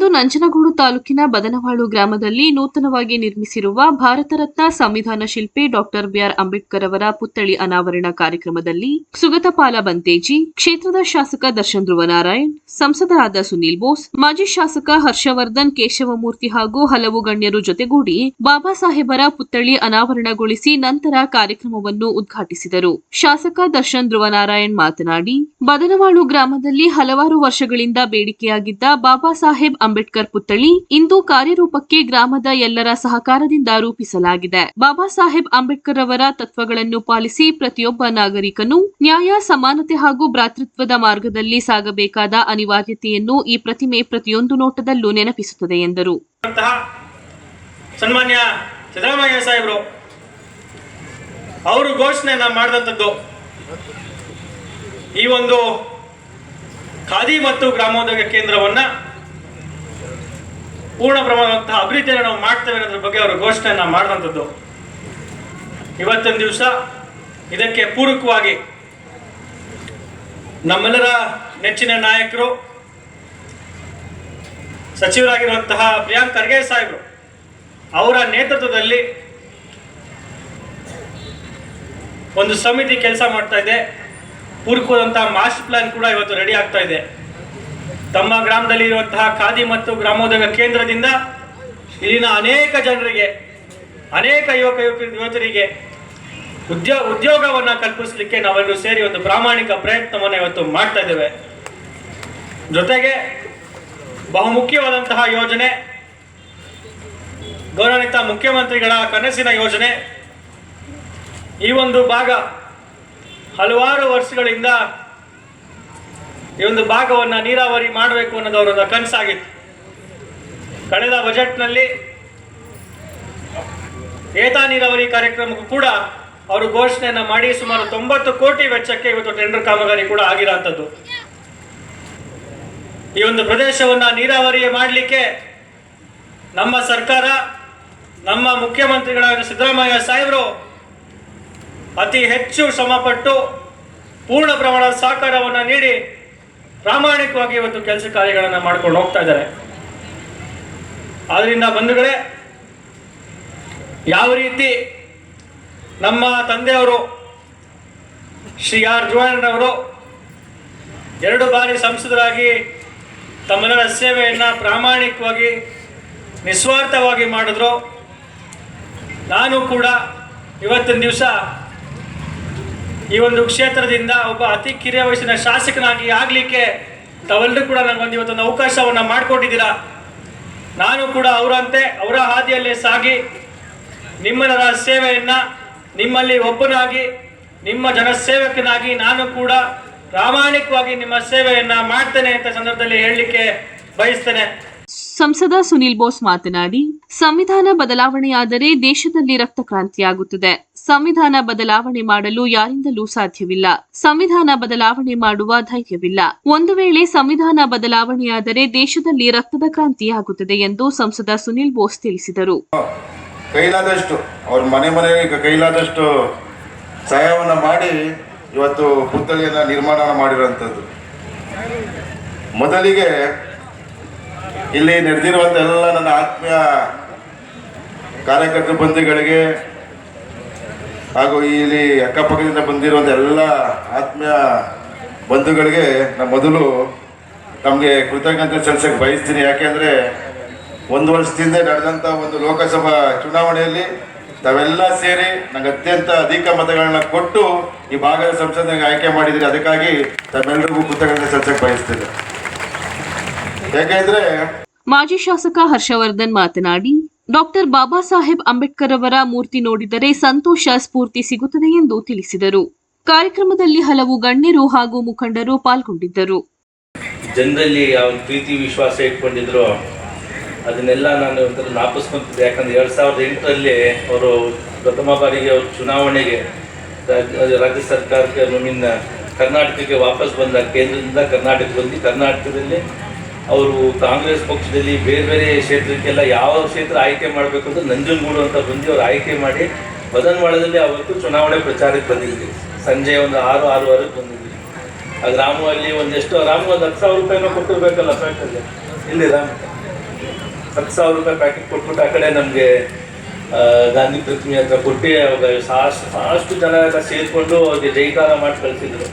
ಇಂದು ನಂಜನಗೂಡು ತಾಲೂಕಿನ ಬದನವಾಳು ಗ್ರಾಮದಲ್ಲಿ ನೂತನವಾಗಿ ನಿರ್ಮಿಸಿರುವ ಭಾರತ ರತ್ನ ಸಂವಿಧಾನ ಶಿಲ್ಪಿ ಡಾಕ್ಟರ್ ಬಿಆರ್ ಅಂಬೇಡ್ಕರ್ ಅವರ ಪುತ್ಥಳಿ ಅನಾವರಣ ಕಾರ್ಯಕ್ರಮದಲ್ಲಿ ಸುಗತಪಾಲ ಬಂತೇಜಿ, ಕ್ಷೇತ್ರದ ಶಾಸಕ ದರ್ಶನ್ ಧ್ರುವನಾರಾಯಣ್ ಸಂಸದರಾದ ಸುನೀಲ್ ಬೋಸ್, ಮಾಜಿ ಶಾಸಕ ಹರ್ಷವರ್ಧನ್ ಕೇಶವಮೂರ್ತಿ ಹಾಗೂ ಹಲವು ಗಣ್ಯರು ಜೊತೆಗೂಡಿ ಬಾಬಾ ಸಾಹೇಬರ ಪುತ್ಥಳಿ ಅನಾವರಣಗೊಳಿಸಿ ನಂತರ ಕಾರ್ಯಕ್ರಮವನ್ನು ಉದ್ಘಾಟಿಸಿದರು. ಶಾಸಕ ದರ್ಶನ್ ಧ್ರುವನಾರಾಯಣ್ ಮಾತನಾಡಿ, ಬದನವಾಳು ಗ್ರಾಮದಲ್ಲಿ ಹಲವಾರು ವರ್ಷಗಳಿಂದ ಬೇಡಿಕೆಯಾಗಿದ್ದ ಬಾಬಾ ಸಾಹೇಬ್ ಅಂಬೇಡ್ಕರ್ ಪುತ್ಥಳಿ ಇಂದು ಕಾರ್ಯರೂಪಕ್ಕೆ ಗ್ರಾಮದ ಎಲ್ಲರ ಸಹಕಾರದಿಂದ ರೂಪಿಸಲಾಗಿದೆ. ಬಾಬಾ ಸಾಹೇಬ್ ಅಂಬೇಡ್ಕರ್ ಅವರ ತತ್ವಗಳನ್ನು ಪಾಲಿಸಿ ಪ್ರತಿಯೊಬ್ಬ ನಾಗರಿಕನು ನ್ಯಾಯ, ಸಮಾನತೆ ಹಾಗೂ ಭ್ರಾತೃತ್ವದ ಮಾರ್ಗದಲ್ಲಿ ಸಾಗಬೇಕಾದ ಅನಿವಾರ್ಯತೆಯನ್ನು ಈ ಪ್ರತಿಮೆ ಪ್ರತಿಯೊಂದು ನೋಟದಲ್ಲೂ ನೆನಪಿಸುತ್ತದೆ ಎಂದರು. ಸನ್ಮಾನ್ಯ ಸಿದ್ದರಾಮಯ್ಯ ಸಾಹೇಬರು, ಅವರು ಮಾಡಿದಂಥದ್ದು ಈ ಒಂದು ಖಾದಿ ಮತ್ತು ಗ್ರಾಮೋದ್ಯೋಗ ಕೇಂದ್ರವನ್ನ ಪೂರ್ಣ ಪ್ರಮಾಣದ ಅಭಿವೃದ್ಧಿಯನ್ನು ನಾವು ಮಾಡ್ತೇವೆ ಅನ್ನೋದ್ರ ಬಗ್ಗೆ ಅವರು ಘೋಷಣೆಯನ್ನು ಮಾಡಿದಂಥದ್ದು. ಇವತ್ತಿನ ದಿವಸ ಇದಕ್ಕೆ ಪೂರಕವಾಗಿ ನಮ್ಮೆಲ್ಲರ ನೆಚ್ಚಿನ ನಾಯಕರು, ಸಚಿವರಾಗಿರುವಂತಹ ಪ್ರಿಯಾಂಕ್ ಖರ್ಗೆ ಸಾಹೇಬರು ಅವರ ನೇತೃತ್ವದಲ್ಲಿ ಒಂದು ಸಮಿತಿ ಕೆಲಸ ಮಾಡ್ತಾ ಇದೆ. ಪೂರಕವಾದಂತಹ ಮಾಸ್ಟರ್ ಪ್ಲಾನ್ ಕೂಡ ಇವತ್ತು ರೆಡಿ ಆಗ್ತಾ ಇದೆ. ತಮ್ಮ ಗ್ರಾಮದಲ್ಲಿ ಇರುವಂತಹ ಖಾದಿ ಮತ್ತು ಗ್ರಾಮೋದ್ಯೋಗ ಕೇಂದ್ರದಿಂದ ಇಲ್ಲಿನ ಅನೇಕ ಜನರಿಗೆ, ಅನೇಕ ಯುವಕ ಯುವಕ ಯುವತಿಯರಿಗೆ ಉದ್ಯೋಗ ಉದ್ಯೋಗವನ್ನು ಕಲ್ಪಿಸಲಿಕ್ಕೆ ನಾವೆಲ್ಲರೂ ಸೇರಿ ಒಂದು ಪ್ರಾಮಾಣಿಕ ಪ್ರಯತ್ನವನ್ನು ಇವತ್ತು ಮಾಡ್ತಾ ಇದ್ದೇವೆ. ಜೊತೆಗೆ ಬಹುಮುಖ್ಯವಾದಂತಹ ಯೋಜನೆ, ಗೌರವಾನ್ವಿತ ಮುಖ್ಯಮಂತ್ರಿಗಳ ಕನಸಿನ ಯೋಜನೆ, ಈ ಒಂದು ಭಾಗ ಹಲವಾರು ವರ್ಷಗಳಿಂದ ಈ ಒಂದು ಭಾಗವನ್ನು ನೀರಾವರಿ ಮಾಡಬೇಕು ಅನ್ನೋದು ಅವರ ಕನಸಾಗಿತ್ತು. ಕಳೆದ ಬಜೆಟ್ನಲ್ಲಿ ಏತಾ ನೀರಾವರಿ ಕಾರ್ಯಕ್ರಮಕ್ಕೂ ಕೂಡ ಅವರು ಘೋಷಣೆಯನ್ನು ಮಾಡಿ ಸುಮಾರು ತೊಂಬತ್ತು ಕೋಟಿ ವೆಚ್ಚಕ್ಕೆ ಇವತ್ತು ಟೆಂಡರ್ ಕಾಮಗಾರಿ ಕೂಡ ಆಗಿರೋಂಥದ್ದು. ಈ ಒಂದು ಪ್ರದೇಶವನ್ನು ನೀರಾವರಿ ಮಾಡಲಿಕ್ಕೆ ನಮ್ಮ ಸರ್ಕಾರ, ನಮ್ಮ ಮುಖ್ಯಮಂತ್ರಿಗಳಾದ ಸಿದ್ದರಾಮಯ್ಯ ಸಾಹೇಬರು ಅತಿ ಹೆಚ್ಚು ಶ್ರಮಪಟ್ಟು ಪೂರ್ಣ ಪ್ರಮಾಣದ ಸಹಕಾರವನ್ನು ನೀಡಿ ಪ್ರಾಮಾಣಿಕವಾಗಿ ಇವತ್ತು ಕೆಲಸ ಕಾರ್ಯಗಳನ್ನು ಮಾಡ್ಕೊಂಡು ಹೋಗ್ತಾ ಇದ್ದಾರೆ. ಆದ್ರಿಂದ ಬಂಧುಗಳೇ, ಯಾವ ರೀತಿ ನಮ್ಮ ತಂದೆಯವರು ಶ್ರೀ ಆರ್ ಜುವಾನರವರು ಎರಡು ಬಾರಿ ಸಂಸದರಾಗಿ ತಮ್ಮೆಲ್ಲರ ಸೇವೆಯನ್ನು ಪ್ರಾಮಾಣಿಕವಾಗಿ ನಿಸ್ವಾರ್ಥವಾಗಿ ಮಾಡಿದ್ರು, ನಾನು ಕೂಡ ಇವತ್ತಿನ ದಿವಸ ಈ ಒಂದು ಕ್ಷೇತ್ರದಿಂದ ಒಬ್ಬ ಅತಿ ಕಿರಿಯ ವಯಸ್ಸಿನ ಶಾಸಕನಾಗಿ ಆಗಲಿಕ್ಕೆ ತಾವೆಲ್ಲರೂ ಕೂಡ ನನಗೊಂದು ಇವತ್ತೊಂದು ಅವಕಾಶವನ್ನು ಮಾಡಿಕೊಟ್ಟಿದ್ದೀರಾ ನಾನು ಕೂಡ ಅವರಂತೆ, ಅವರ ಹಾದಿಯಲ್ಲೇ ಸಾಗಿ ನಿಮ್ಮನರ ಸೇವೆಯನ್ನು, ನಿಮ್ಮಲ್ಲಿ ಒಬ್ಬನಾಗಿ, ನಿಮ್ಮ ಜನಸೇವಕನಾಗಿ ನಾನು ಕೂಡ ಪ್ರಾಮಾಣಿಕವಾಗಿ ನಿಮ್ಮ ಸೇವೆಯನ್ನ ಮಾಡ್ತೇನೆ ಅಂತ ಸಂದರ್ಭದಲ್ಲಿ ಹೇಳಲಿಕ್ಕೆ ಬಯಸ್ತೇನೆ. ಸಂಸದ ಸುನಿಲ್ ಬೋಸ್ ಮಾತನಾಡಿ, ಸಂವಿಧಾನ ಬದಲಾವಣೆಯಾದರೆ ದೇಶದಲ್ಲಿ ರಕ್ತ ಕ್ರಾಂತಿಯಾಗುತ್ತದೆ. ಸಂವಿಧಾನ ಬದಲಾವಣೆ ಮಾಡಲು ಯಾರಿಂದಲೂ ಸಾಧ್ಯವಿಲ್ಲ. ಸಂವಿಧಾನ ಬದಲಾವಣೆ ಮಾಡುವ ಧೈರ್ಯವಿಲ್ಲ. ಒಂದು ವೇಳೆ ಸಂವಿಧಾನ ಬದಲಾವಣೆಯಾದರೆ ದೇಶದಲ್ಲಿ ರಕ್ತದ ಕ್ರಾಂತಿಯಾಗುತ್ತದೆ ಎಂದು ಸಂಸದ ಸುನಿಲ್ ಬೋಸ್ ತಿಳಿಸಿದರು. ಕೈಲಾದಷ್ಟು, ಅವ್ರ ಮನೆ ಮನೆಗೆ ಕೈಲಾದಷ್ಟು ಸಹಾಯವನ್ನು ಮಾಡಿ ಇವತ್ತು ಪುತ್ಥಳಿಯನ್ನು ನಿರ್ಮಾಣ ಮಾಡಿರುವಂಥದ್ದು. ಮೊದಲಿಗೆ ಇಲ್ಲಿ ನಡೆದಿರುವಂಥ ಎಲ್ಲ ನನ್ನ ಆತ್ಮೀಯ ಕಾರ್ಯಕರ್ತ ಬಂಧುಗಳಿಗೆ ಹಾಗೂ ಇಲ್ಲಿ ಅಕ್ಕಪಕ್ಕದಿಂದ ಬಂದಿರುವಂಥ ಎಲ್ಲ ಆತ್ಮೀಯ ಬಂಧುಗಳಿಗೆ ನಾನು ಮೊದಲು ನಮಗೆ ಕೃತಜ್ಞತೆ ಸಲ್ಲಿಸಕ್ಕೆ ಬಯಸ್ತೀನಿ. ಯಾಕೆಂದರೆ ಒಂದು ವರ್ಷದಿಂದ ನಡೆದಂಥ ಒಂದು ಲೋಕಸಭಾ ಚುನಾವಣೆಯಲ್ಲಿ ತಾವೆಲ್ಲ ಸೇರಿ ನಂಗೆ ಅತ್ಯಂತ ಅಧಿಕ ಮತಗಳನ್ನ ಕೊಟ್ಟು ಈ ಭಾಗದ ಸಂಸದ ಆಯ್ಕೆ ಮಾಡಿದ್ರಿ ಅದಕ್ಕಾಗಿ ತಮ್ಮೆಲ್ಲರಿಗೂ ಕೃತಜ್ಞತೆ ಸಲ್ಲಿಸಕ್ಕೆ ಬಯಸ್ತೀನಿ. ಯಾಕೆಂದ್ರೆ ಮಾಜಿ ಶಾಸಕ ಹರ್ಷವರ್ಧನ್ ಮಾತನಾಡಿ ಡಾಕ್ಟರ್ ಬಾಬಾ ಸಾಹೇಬ್ ಅಂಬೇಡ್ಕರ್ ಅವರ ಮೂರ್ತಿ ನೋಡಿದರೆ ಸಂತೋಷ ಸ್ಫೂರ್ತಿ ಸಿಗುತ್ತದೆ ಎಂದು ತಿಳಿಸಿದರು. ಕಾರ್ಯಕ್ರಮದಲ್ಲಿ ಹಲವು ಗಣ್ಯರು ಹಾಗೂ ಮುಖಂಡರು ಪಾಲ್ಗೊಂಡಿದ್ದರು. ಜನರಲ್ಲಿ ಯಾವ ಪ್ರೀತಿ ವಿಶ್ವಾಸ ಇಟ್ಕೊಂಡಿದ್ರು ಅದನ್ನೆಲ್ಲ ನಾನು ಒಂಥರ ನಾಪಿಸ್ಕೊಂತಿದ್ದೆ. ಯಾಕಂದ್ರೆ ಎರಡ್ ಸಾವಿರದ ಎಂಟರಲ್ಲಿ ಅವರು ಪ್ರಥಮ ಬಾರಿಗೆ ಅವರು ಚುನಾವಣೆಗೆ ರಾಜ್ಯ ಸರ್ಕಾರಕ್ಕೆ ಕರ್ನಾಟಕಕ್ಕೆ ವಾಪಸ್ ಬಂದ ಕೇಂದ್ರದಿಂದ ಕರ್ನಾಟಕದಲ್ಲಿ ಬಂದು ಕರ್ನಾಟಕದಲ್ಲಿ ಅವರು ಕಾಂಗ್ರೆಸ್ ಪಕ್ಷದಲ್ಲಿ ಬೇರೆ ಬೇರೆ ಕ್ಷೇತ್ರಕ್ಕೆಲ್ಲ ಯಾವ ಕ್ಷೇತ್ರ ಆಯ್ಕೆ ಮಾಡಬೇಕು ಅಂತ ನಂಜನಗೂಡು ಅಂತ ಬಂದು ಅವರು ಆಯ್ಕೆ ಮಾಡಿ ಬದನವಾಳದಲ್ಲಿ ಅವತ್ತು ಚುನಾವಣೆ ಪ್ರಚಾರಕ್ಕೆ ಬಂದಿದ್ವಿ. ಸಂಜೆ ಒಂದು ಆರು, ಆರೂವರೆಗೆ ಬಂದಿದ್ವಿ. ಅದು ರಾಮು ಅಲ್ಲಿ ಒಂದೆಷ್ಟು, ರಾಮು, ಒಂದು ಹತ್ತು ಸಾವಿರ ರೂಪಾಯಿನೂ ಕೊಟ್ಟಿರ್ಬೇಕಲ್ಲ ಪ್ಯಾಕಲ್ಲಿ ಇಲ್ಲಿ ರಾಮ್. ಹತ್ತು ಸಾವಿರ ರೂಪಾಯಿ ಪ್ಯಾಕೆಟ್ ಕೊಟ್ಬಿಟ್ಟು ಆ ಕಡೆ ನಮಗೆ ಗಾಂಧಿ ಪ್ರತಿಮೆ ಹತ್ರ ಕೊಟ್ಟು ಅವಾಗ ಸಾಷ್ಟು ಸಾಷ್ಟು ಜನ ಎಲ್ಲ ಸೇರಿಕೊಂಡು ಅವ್ರಿಗೆ ಜೈಕಾರ ಮಾಡಿ ಕಳಿಸಿದ್ರು.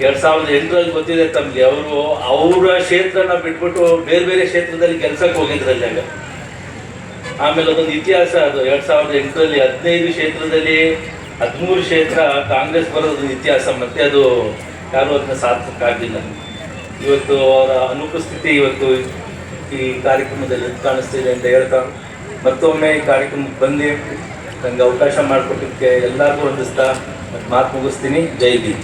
ಎರಡು ಸಾವಿರದ ಎಂಟರಲ್ಲಿ ಗೊತ್ತಿದೆ ತಮಗೆ, ಅವರು ಅವರ ಕ್ಷೇತ್ರನ ಬಿಟ್ಬಿಟ್ಟು ಬೇರೆ ಬೇರೆ ಕ್ಷೇತ್ರದಲ್ಲಿ ಕೆಲಸಕ್ಕೆ ಹೋಗಿದ್ರಲ್ಲಿ ಆಗ ಆಮೇಲೆ ಅದೊಂದು ಇತಿಹಾಸ ಅದು, ಎರಡ್ ಸಾವಿರದ ಎಂಟರಲ್ಲಿ ಹದಿನೈದು ಕ್ಷೇತ್ರದಲ್ಲಿ ಹದಿಮೂರು ಕ್ಷೇತ್ರ ಕಾಂಗ್ರೆಸ್ ಬರೋದು ಇತಿಹಾಸ, ಮತ್ತೆ ಅದು ಯಾರು ಅದನ್ನ ಸಾಧಿಸೋಕ್ಕಾಗಲಿಲ್ಲ ಇವತ್ತು ಅವರ ಅನುಪಸ್ಥಿತಿ ಇವತ್ತು ಈ ಕಾರ್ಯಕ್ರಮದಲ್ಲಿ ಕಾಣಿಸ್ತಿದೆ ಅಂತ ಹೇಳ್ತಾ, ಮತ್ತೊಮ್ಮೆ ಈ ಕಾರ್ಯಕ್ರಮಕ್ಕೆ ಬಂದು ನನಗೆ ಅವಕಾಶ ಮಾಡಿಕೊಟ್ಟಿದ್ದಕ್ಕೆ ಎಲ್ಲರಿಗೂ ಹೊಂದಿಸ್ತಾ ಮಾತು ಮುಗಿಸ್ತೀನಿ. ಜೈ ಭೀಮ್.